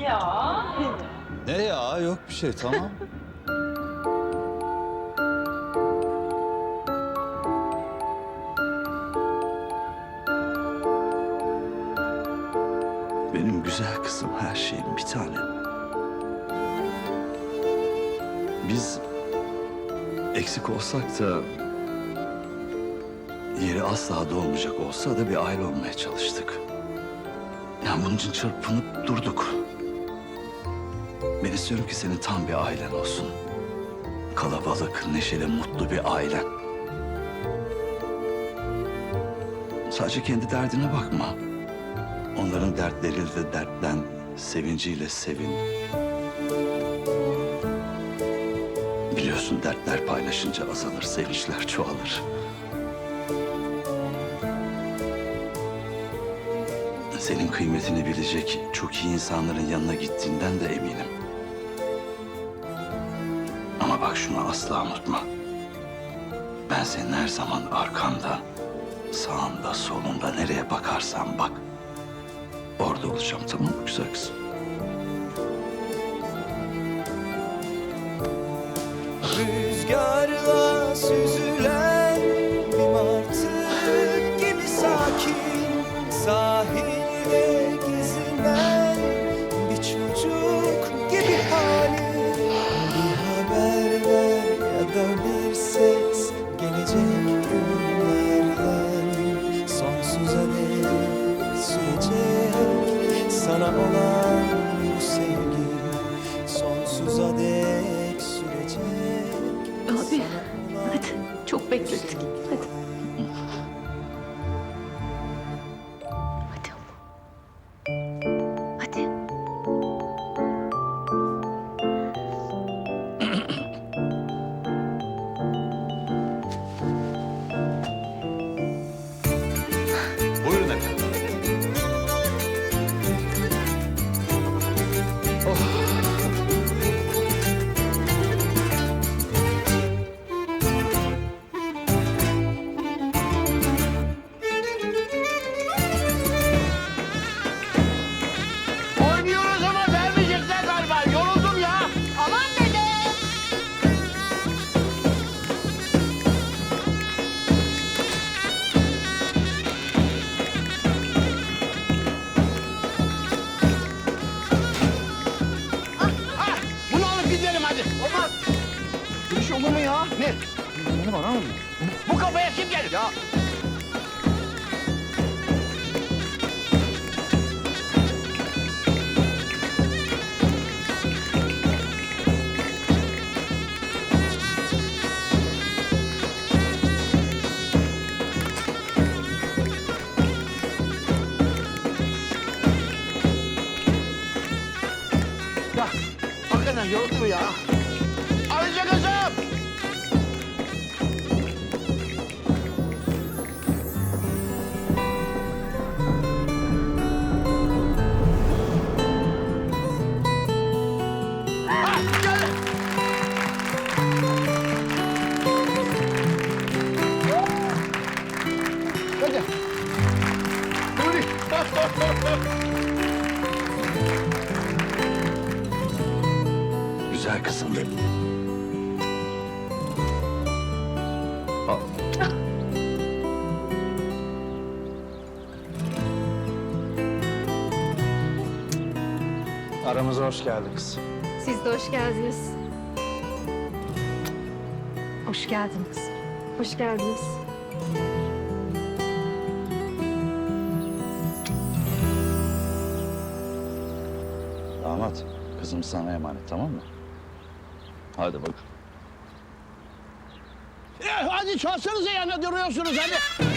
Ya. Ne ya yok bir şey tamam. Benim güzel kızım her şeyim bir tane. Biz eksik olsak da yeri asla dolmayacak olsa da bir aile olmaya çalıştık. Yani bunun için çırpınıp durduk. İstiyorum ki senin tam bir ailen olsun. Kalabalık, neşeli, mutlu bir ailen. Sadece kendi derdine bakma. Onların dertleriyle de dertlen, sevinciyle sevin. Biliyorsun dertler paylaşınca azalır, sevinçler çoğalır. Senin kıymetini bilecek çok iyi insanların yanına gittiğinden de eminim. Bak şunu asla unutma. Ben senin her zaman arkanda, sağında, solunda nereye bakarsan bak. Orada olacağım tamam mı güzel kızım? Rüzgarla süzülen olur mu ya? Ne? Beni bana mı? Bu kafaya kim gelir? Ya. Ya, hakikaten yoruldu mu ya? Güzel kızım benim. Al. Aramıza hoş geldin kız. Siz de hoş geldiniz. Hoş geldiniz. Hoş geldiniz. Kızım sana emanet tamam mı? Hadi bak. Eh, hadi çalsanıza ya ne duruyorsunuz hadi.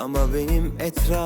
Ama benim etraf